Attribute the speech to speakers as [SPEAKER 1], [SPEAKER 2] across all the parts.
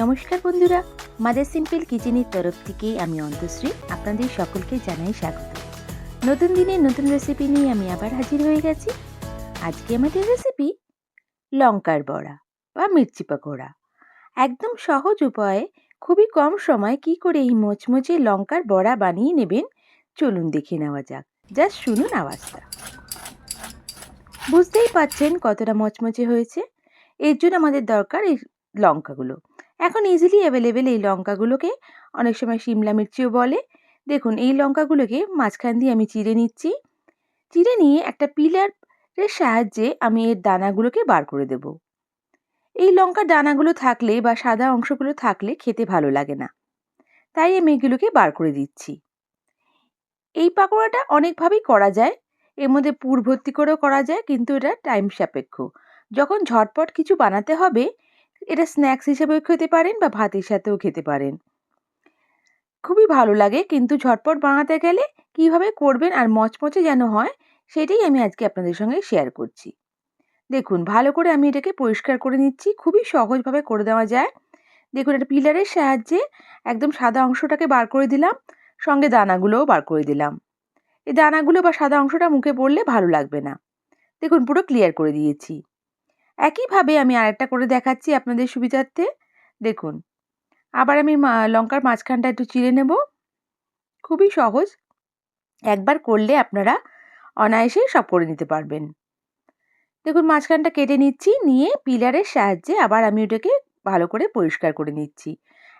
[SPEAKER 1] নমস্কার বন্ধুরা mother simple কিচেনের তরফ থেকে আমি অন্তশ্রী আপনাদের সকলকে জানাই স্বাগত। নতুন দিনে নতুন রেসিপি নিয়ে আমি আবার হাজির হয়ে গেছি। আজকে আমাদের রেসিপি লঙ্কার বড়া বা মির্চি পাকোড়া। একদম সহজ উপায়ে খুবই কম সময় কি করে এই মোচমোচে লঙ্কার বড়া বানিয়ে নেবেন, চলুন দেখে নেওয়া যাক। জাস্ট শুনুন আওয়াজটা। বুঝতেই পাচ্ছেন কতটা মচমচে হয়েছে। এর জন্য আমাদের দরকার এই লঙ্কাগুলো। এখন ইজিলি অ্যাভেলেবেল এই লঙ্কাগুলোকে। অনেক সময় শিমলা মির্চিও বলে। দেখুন, এই লঙ্কাগুলোকে মাঝখান দিয়ে আমি চিড়ে নিচ্ছি। চিড়ে নিয়ে একটা পিলারের সাহায্যে আমি এর দানাগুলোকে বার করে দেব। এই লঙ্কার দানাগুলো থাকলে বা সাদা অংশগুলো থাকলে খেতে ভালো লাগে না। তাই আমি এগুলোকে বার করে দিচ্ছি। এই পাকোড়াটা অনেকভাবেই করা যায়। এর মধ্যে পুর ভর্তি করেও করা যায়, কিন্তু এটা টাইম সাপেক্ষ। যখন ঝটপট কিছু বানাতে হবে এটা স্ন্যাক্স হিসেবেও খেতে পারেন বা ভাতের সাথেও খেতে পারেন। খুবই ভালো লাগে, কিন্তু ঝটপট বানাতে গেলে কীভাবে করবেন আর মচমচে যেন হয়, সেটাই আমি আজকে আপনাদের সঙ্গে শেয়ার করছি। দেখুন, ভালো করে আমি এটাকে পরিষ্কার করে নিচ্ছি, খুবই সহজভাবে করে দেওয়া যায়। দেখুন, এটা পিলারের সাহায্যে একদম সাদা অংশটাকে বার করে দিলাম, সঙ্গে দানাগুলোও বার করে দিলাম। এই দানাগুলো বা সাদা অংশটা মুখে পড়লে ভালো লাগবে না। দেখুন, পুরো ক্লিয়ার করে দিয়েছি। একইভাবে আমি আরেকটা করে দেখাচ্ছি আপনাদের সুবিধার্থে। দেখুন, আবার আমি লঙ্কার মাঝখানটা একটু চিড়ে নেব। খুবই সহজ। একবার করলে আপনারা অনায়াসেই সব করে নিতে পারবেন। দেখুন, মাঝখানটা কেটে নিচ্ছি, নিয়ে পিলারের সাহায্যে আবার আমি ওটাকে ভালো করে পরিষ্কার করে নিচ্ছি।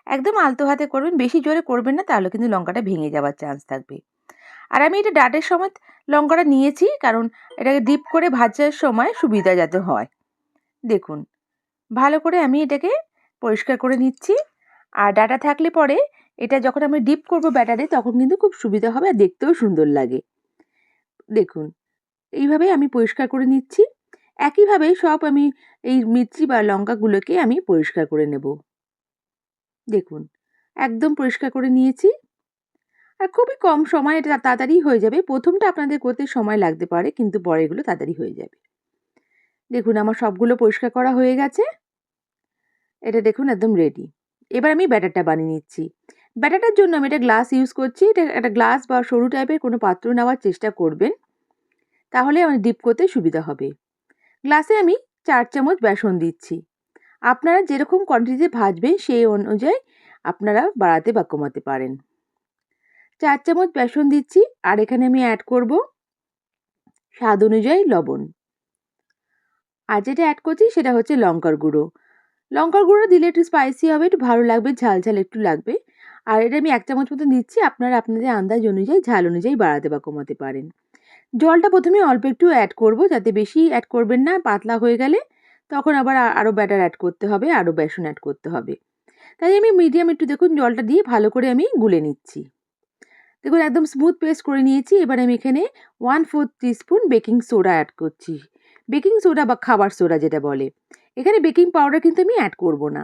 [SPEAKER 1] একদম আলতো হাতে করবেন, বেশি জোরে করবেন না, তাহলে কিন্তু লঙ্কাটা ভেঙে যাওয়ার চান্স থাকবে। আর আমি এটা ডাটের সময় লঙ্কাটা নিয়েছি, কারণ এটাকে ডিপ করে ভাজার সময় সুবিধা যাতে হয়। দেখুন। ভালো করে আমি এটাকে পরিষ্কার করে নিচ্ছি। আর ডাটা থাকলে পরে এটা যখন আমি ডিপ করব ব্যাটারে তখন কিন্তু খুব সুবিধা হবে আর দেখতেও সুন্দর লাগে। দেখুন, এইভাবে আমি পরিষ্কার করে নিচ্ছি। একইভাবে সব আমি এই মির্চি বা লঙ্কাগুলোকে আমি পরিষ্কার করে নেব। দেখুন, একদম পরিষ্কার করে নিয়েছি। আর খুবই কম সময়, এটা তাড়াতাড়ি হয়ে যাবে। প্রথমটা আপনাদের করতে সময় লাগতে পারে, কিন্তু পরেগুলো তাড়াতাড়ি হয়ে যাবে। দেখুন, আমার সবগুলো পরিষ্কার করা হয়ে গেছে। এটা দেখুন একদম রেডি এবার আমি ব্যাটারটা বানিয়ে নিচ্ছি। ব্যাটারটার জন্য আমি এটা গ্লাস ইউজ করছি। এটা একটা গ্লাস বা সরু টাইপের কোনো পাত্র নেওয়ার চেষ্টা করবেন। তাহলে আমার ডিপ করতে সুবিধা হবে। গ্লাসে আমি চার চামচ বেসন দিচ্ছি। আপনারা যেরকম কোয়ান্টিটিতে ভাজবেন, সেই অনুযায়ী আপনারা বাড়াতে বা কমাতে পারেন। চার চামচ বেসন দিচ্ছি। আর এখানে আমি অ্যাড করব স্বাদ অনুযায়ী লবণ। আর যেটা অ্যাড করছি সেটা হচ্ছে লঙ্কার গুঁড়ো। লঙ্কার গুঁড়ো দিলে একটু স্পাইসি হবে, একটু ভালো লাগবে, ঝাল ঝাল একটু লাগবে। আর এটা আমি এক চামচ মতো দিচ্ছি, আপনারা আপনাদের আন্দাজ অনুযায়ী, ঝাল অনুযায়ী বাড়াতে বা কমাতে পারেন। জলটা প্রথমে অল্প একটু অ্যাড করব, যাতে বেশি অ্যাড করবেন না, পাতলা হয়ে গেলে। তখন আবার আরও ব্যাটার অ্যাড করতে হবে আরও বেসন অ্যাড করতে হবে। তাই আমি মিডিয়াম একটু দেখুন, জলটা দিয়ে ভালো করে আমি গুলে নিচ্ছি। দেখুন, একদম স্মুথ পেস্ট করে নিয়েছি। এবার আমি এখানে one fourth teaspoon baking soda add করছি। বেকিং সোডা বা খাবার সোডা যেটা বলে। এখানে বেকিং পাউডার কিন্তু আমি অ্যাড করব না।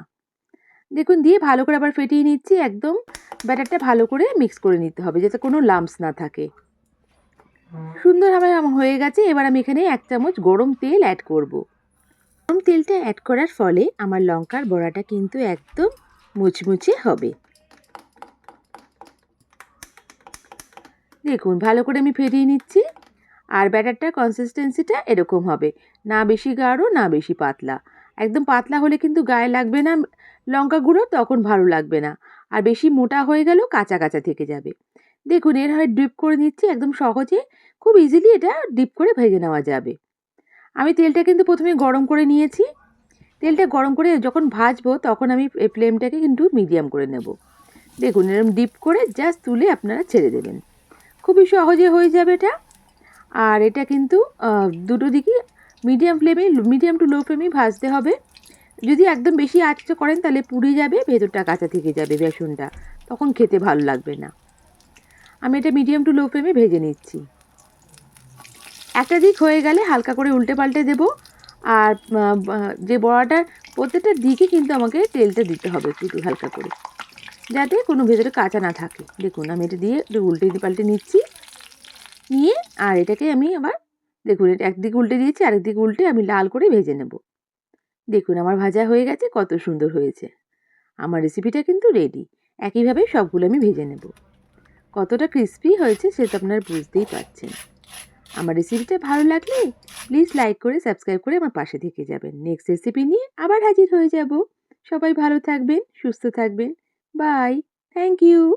[SPEAKER 1] দেখুন, দিয়ে ভালো করে আবার ফেটিয়ে নিচ্ছি, একদম ব্যাটারটা ভালো করে মিক্স করে নিতে হবে, যাতে কোনো লাম্পস না থাকে। সুন্দরভাবে হয়ে গেছে, এবার আমি এখানে এক চামচ গরম তেল অ্যাড করব। গরম তেলটা অ্যাড করার ফলে আমার লঙ্কার বড়াটা কিন্তু একদম মুচমুচে হবে। দেখুন, ভালো করে আমি ফেটিয়ে নিচ্ছি। আর ব্যাটারটার কনসিস্টেন্সিটা এরকম হবে। না বেশি গাঢ়, না বেশি পাতলা। একদম পাতলা হলে কিন্তু গায়ে লাগবে না লঙ্কা গুঁড়ো, তখন ভালো লাগবে না। আর বেশি মোটা হয়ে গেলেও কাঁচা কাঁচা থেকে যাবে। দেখুন, এর হয় ডিপ করে নিচ্ছি একদম সহজে। খুব ইজিলি এটা ডিপ করে ভেজে নেওয়া যাবে। আমি তেলটা কিন্তু প্রথমে গরম করে নিয়েছি। তেলটা গরম করে যখন ভাজবো, তখন আমি ফ্লেমটাকে কিন্তু মিডিয়াম করে নেব। দেখুন এরকম ডিপ করে জাস্ট তুলে আপনারা ছেড়ে দেবেন। খুবই সহজে হয়ে যাবে এটা। আর এটা কিন্তু দুটো দিকই মিডিয়াম ফ্লেমে মিডিয়াম টু লো ফ্লেমেই ভাজতে হবে। যদি একদম বেশি আঁচটা করেন তাহলে পুড়ে যাবে, ভেতরটা কাঁচা থেকে যাবে বেসনটা। তখন খেতে ভালো লাগবে না। আমি এটা মিডিয়াম টু লো ফ্লেমে ভেজে নিচ্ছি। একটা দিক হয়ে গেলে হালকা করে উল্টে পাল্টে দেবো। আর যে বড়াটার প্রত্যেকটা দিকে কিন্তু আমাকে তেলটা দিতে হবে একটু হালকা করে। যাতে কোনো ভেতরে কাঁচা না থাকে। দেখুন, আমি এটা দিয়ে একটু উল্টে পাল্টে নিচ্ছি। নিয়ে আর এটাকে আমি আবার দেখুন, এটা একদিকে উল্টে দিয়েছি আরেকদিকে উল্টে আমি লাল করে ভেজে নেব। দেখুন, আমার ভাজা হয়ে গেছে, কত সুন্দর হয়েছে। আমার রেসিপিটা কিন্তু রেডি একইভাবে সবগুলো আমি ভেজে নেব। কতটা ক্রিস্পি হয়েছে সেটা আপনারা বুঝতেই পারছেন। আমার রেসিপিটা ভালো লাগলে প্লিজ লাইক করে সাবস্ক্রাইব করে আমার পাশে থেকে যাবেন। নেক্সট রেসিপি নিয়ে আবার হাজির হয়ে যাব। সবাই ভালো থাকবেন, সুস্থ থাকবেন। Bye thank you